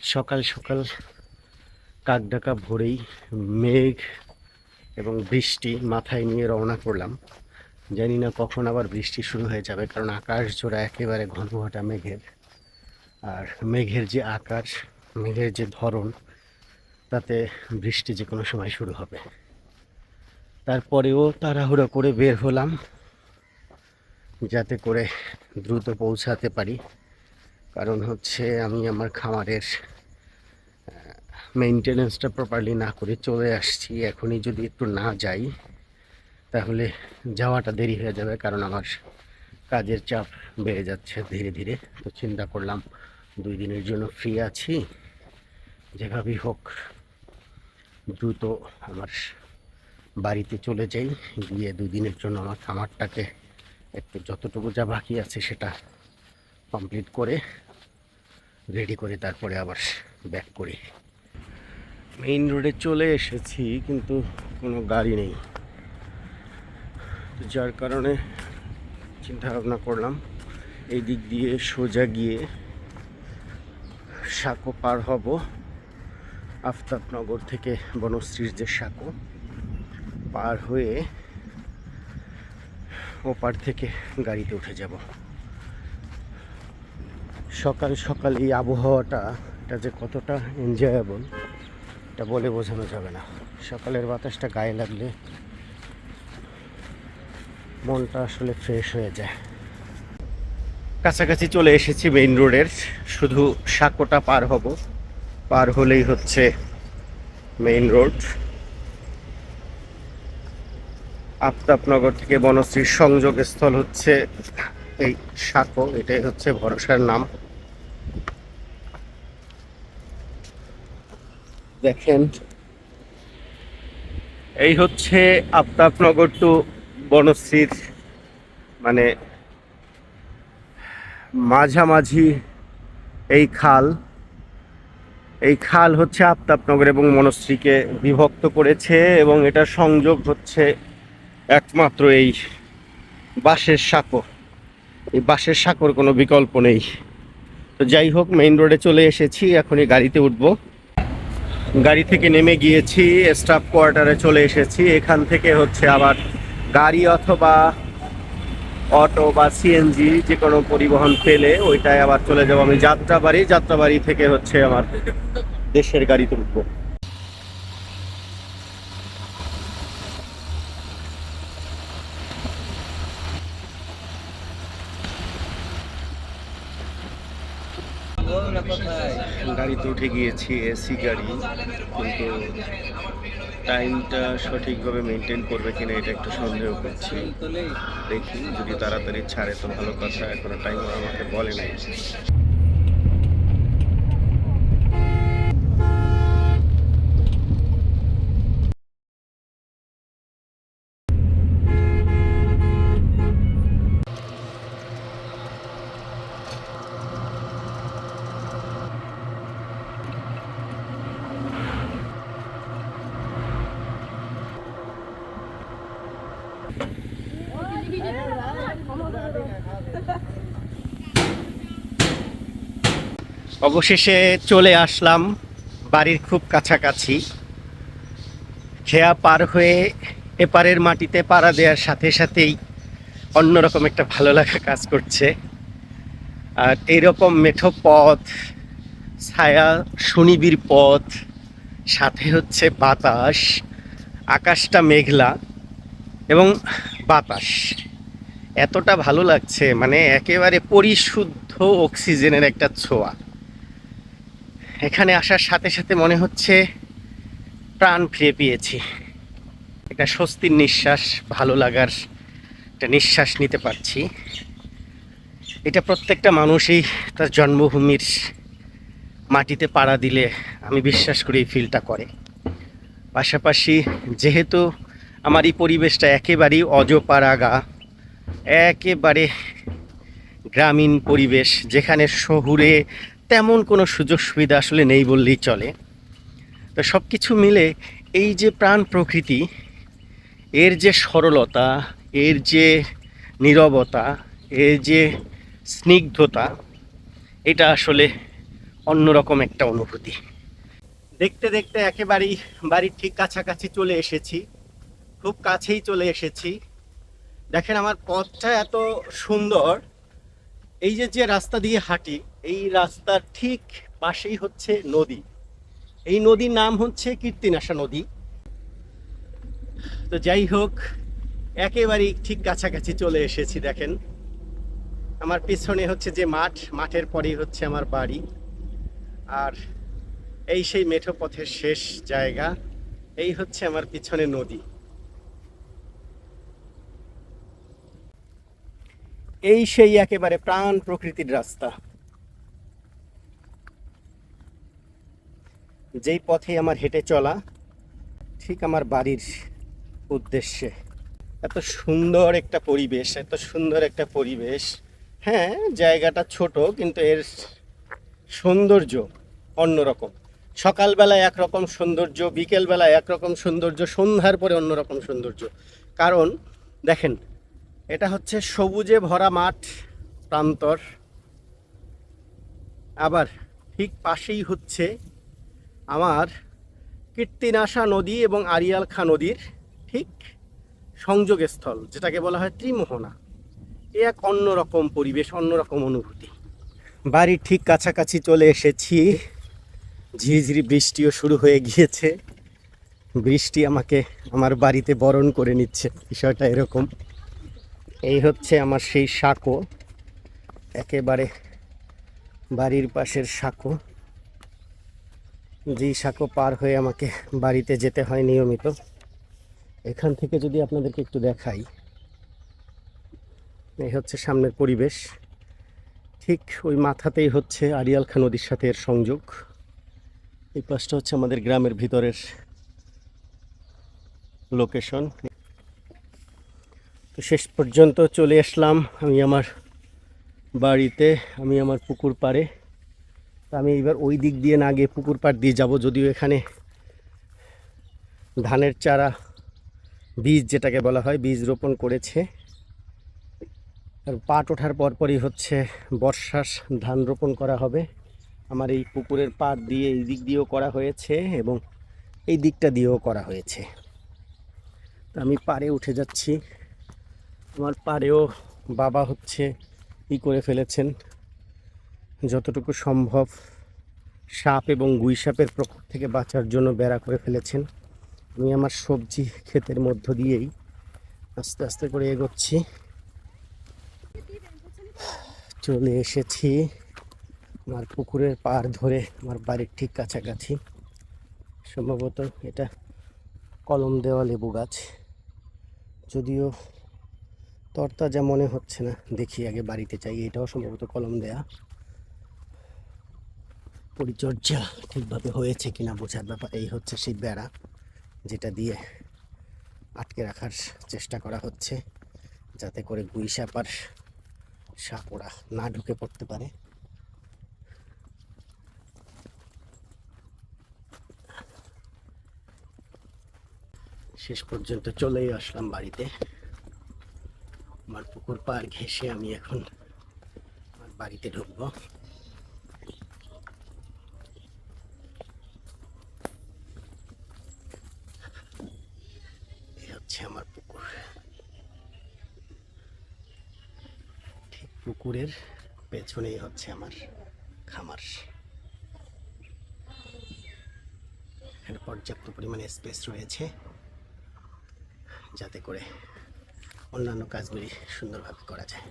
সকাল সকাল কাকডাকা ভোরেই মেঘ এবং বৃষ্টি মাথায় নিয়ে রওনা করলাম। জানি না কখন আবার বৃষ্টি শুরু হয়ে যাবে, কারণ আকাশ জোড়া একেবারে ঘনঘটা মেঘের। আর মেঘের যে আকাশ, মেঘের যে ধরন, তাতে বৃষ্টি যে কোনো সময় শুরু হবে। তারপরেও তাড়াহুড়ো করে বের হলাম, যাতে করে দ্রুত পৌঁছাতে পারি। কারণ হচ্ছে আমি আমার খামারের মেনটেনেন্সটা প্রপারলি না করে চলে আসছি। এখনই যদি একটু না যাই, তাহলে যাওয়াটা দেরি হয়ে যাবে কারণ আমার কাজের চাপ বেড়ে যাচ্ছে ধীরে ধীরে। তো চিন্তা করলাম দুই দিনের জন্য ফ্রি আছি। যেভাবেই হোক, দ্রুত আমার বাড়িতে চলে যাই। গিয়ে দুই দিনের জন্য আমার খামারটাকে একটু যতটুকু যা বাকি আছে সেটা কমপ্লিট করে রেডি করে তারপরে আবার ব্যাক করি। মেইন রোডে চলে এসেছি, কিন্তু কোনো গাড়ি নেই। যার কারণে চিন্তা ভাবনা করলাম, এই দিক দিয়ে সোজা গিয়ে সাঁকো পার হব। আফতাবনগর থেকে বনশ্রীর যে সাঁকো, পার হয়ে ওপার থেকে গাড়িতে উঠে যাব। সকাল সকাল এই আবহাওয়াটা, এটা যে কতটা এনজয়েবল এটা বলে বোঝানো যাবে না। সকালের বাতাসটা গায়ে লাগলে মনটা আসলে ফ্রেশ হয়ে যায়। কাছাকাছি চলে এসেছি মেইন রোডের শুধু সাঁকোটা পার হব। পার হলেই হচ্ছে মেইন রোড আফতাবনগর থেকে বনশ্রীর সংযোগ স্থল হচ্ছে এই সাঁকো, এটাই হচ্ছে ভরসার নাম। দেখেন। এই হচ্ছে আফতাবনগর টু বনশ্রীর মানে মাঝামাঝি এই খাল। এই খাল হচ্ছে আফতাবনগর এবং মনশ্রীকে বিভক্ত করেছে এবং এটা সংযোগ হচ্ছে একমাত্র এই বাঁশের সাঁকো। এই বাঁশের সাঁকোর কোনো বিকল্প নেই। তো যাই হোক মেইন রোডে চলে এসেছি, এখনই গাড়িতে উঠব। গাড়ি থেকে নেমে গিয়েছি স্টাফ কোয়ার্টারে চলে এসেছি। এখান থেকে হচ্ছে আবার গাড়ি অথবা অটো বা সিএনজি যে কোনো পরিবহন পেলে ওইটায় আবার চলে যাব আমি যাত্রাবাড়ি। যাত্রাবাড়ি থেকে হচ্ছে আমার দেশের গাড়িতে উঠবো। গাড়িতে উঠে গিয়েছি, এসি গাড়ি, কিন্তু টাইমটা সঠিকভাবে মেনটেন করবে কিনা এটা একটু সন্দেহ করছি। দেখি, যদি তাড়াতাড়ি ছাড়ে তো ভালো কথা, এখনও টাইম আমাকে বলে নাই। অবশেষে চলে আসলাম বাড়ির খুব কাছাকাছি। খেয়া পার হয়ে এপারের মাটিতে পাড়া দেওয়ার সাথে সাথেই অন্যরকম একটা ভালো লাগা কাজ করছে। আর এইরকম মেঠো পথ, ছায়া সুনিবির পথ, সাথে হচ্ছে বাতাস, আকাশটা মেঘলা এবং বাতাস। এতটা ভালো লাগছে মানে একেবারে পরিশুদ্ধ অক্সিজেনের একটা ছোঁয়া। এখানে আসার সাথে সাথে মনে হচ্ছে প্রাণ ফিরে পেয়েছি। একটা স্বস্তির নিঃশ্বাস, ভালো লাগার একটা নিঃশ্বাস নিতে পারছি। এটা প্রত্যেকটা মানুষই তার জন্মভূমির মাটিতে পাড়া দিলে আমি বিশ্বাস করি এই ফিলটা করে। পাশাপাশি যেহেতু আমার এই পরিবেশটা একেবারেই অজপাড়াগা, একেবারে গ্রামীণ পরিবেশ, যেখানে শহুরে তেমন কোনো সুযোগ সুবিধা আসলে নেই বললেই চলে। তো সব কিছু মিলে এই যে প্রাণ প্রকৃতি, এর যে সরলতা, এর যে নীরবতা, এর যে স্নিগ্ধতা, এটা আসলে অন্যরকম একটা অনুভূতি। দেখতে দেখতে একেবারেই বাড়ির ঠিক কাছাকাছি চলে এসেছি, খুব কাছেই চলে এসেছি। দেখেন আমার পথটা এত সুন্দর এই যে যে রাস্তা দিয়ে হাঁটি, এই রাস্তার ঠিক পাশেই হচ্ছে নদী। এই নদীর নাম হচ্ছে কীর্তিনাশা নদী। তো যাই হোক, একেবারেই ঠিক কাছাকাছি চলে এসেছি, দেখেন। আমার পিছনে হচ্ছে যে মাঠ, মাঠের পরেই হচ্ছে আমার বাড়ি। আর এই সেই মেঠো পথের শেষ জায়গা, এই হচ্ছে আমার পিছনে নদী। এই সেই একেবারে প্রাণ প্রকৃতির রাস্তা। যেই পথে আমার হেঁটে চলা, ঠিক আমার বাড়ির উদ্দেশ্যে। এত সুন্দর একটা পরিবেশ, এত সুন্দর একটা পরিবেশ। হ্যাঁ জায়গাটা ছোট, কিন্তু এর সৌন্দর্য অন্যরকম। সকালবেলায় একরকম সৌন্দর্য, বিকেলবেলায় একরকম সৌন্দর্য, সন্ধ্যার পরে অন্যরকম সৌন্দর্য। কারণ, দেখেন এটা হচ্ছে সবুজে ভরা মাঠ প্রান্তর। আবার ঠিক পাশেই হচ্ছে আমার কীর্তিনাশা নদী এবং আরিয়াল খা নদীর ঠিক সংযোগস্থল, যেটাকে বলা হয় ত্রিমোহনা। এ এক অন্যরকম পরিবেশ অন্যরকম অনুভূতি। বাড়ির ঠিক কাছাকাছি চলে এসেছি। ঝিঝিরি বৃষ্টিও শুরু হয়ে গিয়েছে। বৃষ্টি আমাকে আমার বাড়িতে বরণ করে নিচ্ছে। বিষয়টা এরকম। এই হচ্ছে আমার সেই সাঁকো। একেবারে বাড়ির পাশের সাঁকো। যেই সাঁকো পার হয়ে আমাকে বাড়িতে যেতে হয় নিয়মিত। এখান থেকে যদি আপনাদেরকে একটু দেখাই। এই হচ্ছে সামনের পরিবেশ। ঠিক ওই মাথাতেই হচ্ছে আরিয়াল খা নদীর সাথে এর সংযোগ। এই পাশটা হচ্ছে আমাদের গ্রামের ভিতরের লোকেশন তো শেষ পর্যন্ত চলে আসলাম আমি আমার বাড়িতে, আমি আমার পুকুর পাড়ে। তা আমি এবার ওই দিক দিয়ে না গিয়ে পুকুর পাড় দিয়ে যাব, যদিও এখানে ধানের চারা, বীজ যেটাকে বলা হয়, বীজ রোপণ করেছে। আর পাট ওঠার পরপরই হচ্ছে বর্ষার ধান রোপণ করা হবে। আমার এই পুকুরের পাট দিয়ে এই দিক দিয়েও করা হয়েছে এবং এই দিকটা দিয়েও করা হয়েছে। তো আমি পাড়ে উঠে যাচ্ছি। আমার পাড়েও বাবা হচ্ছে ই করে ফেলেছেন। যতটুকু সম্ভব সাপ এবং গুই সাপের প্রকোপ থেকে বাঁচার জন্য বেড়া করে ফেলেছেন। আমি আমার সবজি ক্ষেতের মধ্য দিয়েই আস্তে আস্তে করে এগোচ্ছি। চলে এসেছি আমার পুকুরের পার ধরে আমার বাড়ির ঠিক কাছাকাছি। সম্ভবত এটা কলম দেওয়া লেবু গাছ। যদিও তরতাজা মনে হচ্ছে না। দেখি আগে বাড়িতে চাই এটাও সম্ভবত কলম দেয়া। পরিচর্যা ঠিকভাবে হয়েছে কিনা বোঝার ব্যাপার, এই হচ্ছে সেই বেড়া, যেটা দিয়ে আটকে রাখার চেষ্টা করা হচ্ছে, যাতে করে গুই সাপ আর সাপ ওরা না ঢুকে পড়তে পারে। শেষ পর্যন্ত চলেই আসলাম বাড়িতে। আমার পুকুর পাড় ঘেসে আমি এখন আমার বাড়িতে ঢুকবো। হচ্ছে আমার পুকুর। ঠিক পুকুরের পেছনেই হচ্ছে আমার খামার। এখানে পর্যাপ্ত পরিমাণে স্পেস রয়েছে যাতে করে অন্যান্য কাজগুলি সুন্দরভাবে করা যায়।